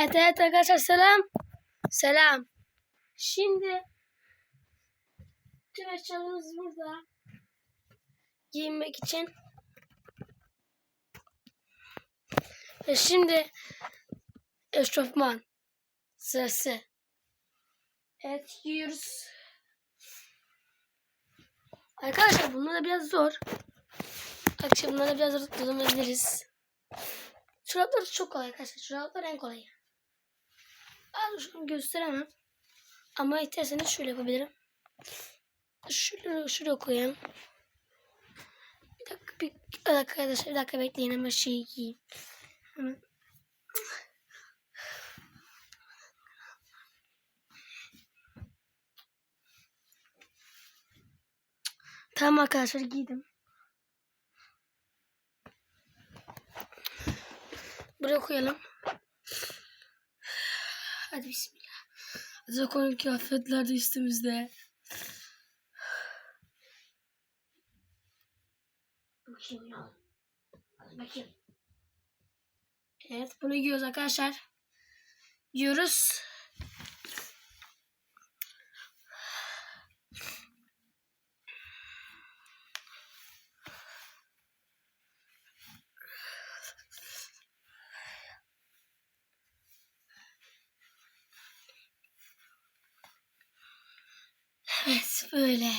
Evet evet arkadaşlar selam. Selam. Şimdi tüm eşyalarımız burada. Giyinmek için. Ve şimdi eşofman sırası. Evet giyiyoruz. Arkadaşlar bunlar da biraz zor. Da biraz zor kullanabiliriz. Çoraplar çok kolay arkadaşlar. Çoraplar en kolayı. Az şunu gösteremem. Ama isterseniz şöyle yapabilirim. Şuraya, şuraya koyayım. Bir dakika, bir, bir dakika arkadaşlar. Bir dakika bekleyin hemen şeyi giyeyim. Tamam arkadaşlar giydim. Buraya koyalım. Hadi bismillah. Hadi koyun kıyafetler de üstümüzde. Bakayım ya. Hadi bakayım. Evet bunu giyiyoruz arkadaşlar. Giyiyoruz. Evet böyle.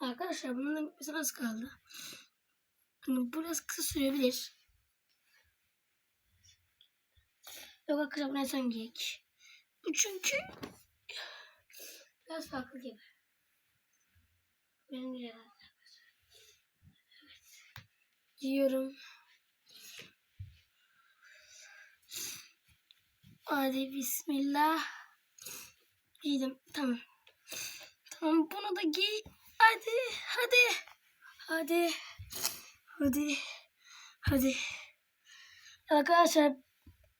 Arkadaşlar bunun bitmesi az kaldı. Hani biraz kısa sürebilir. Yok arkadaşlar bunu en son giyek. Bu çünkü biraz farklı gibi. Benim güzel arkadaşlar. Evet. Giyiyorum. Hadi bismillah. Giydim. Tamam. Tamam bunu da giy. Hadi. Hadi. Hadi. Hadi. Hadi. Arkadaşlar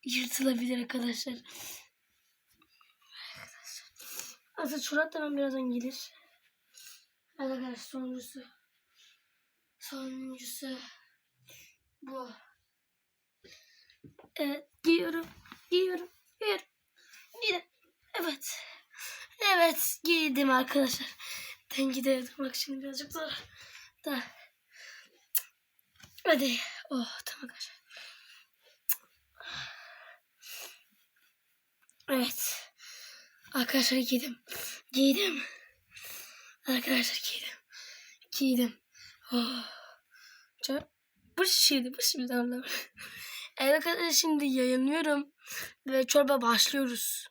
yırtılabilir arkadaşlar. Arkadaşlar. Aslında çorap da ben birazdan gelir. Arkadaşlar sonuncusu. Sonuncusu. Bu. Evet giyiyorum. Giyiyorum. Giyiyorum. Giydim. Evet. Evet giydim arkadaşlar. Dengede durmak şimdi birazcık zor. Da. Hadi. Oh tamam arkadaşlar. Evet. Arkadaşlar giydim. Giydim. Arkadaşlar giydim. Giydim. Oh. Çok... Bu şimdi bu şimdi Allah'ım. Evet arkadaşlar şimdi yayınlıyorum. Ve çorba başlıyoruz.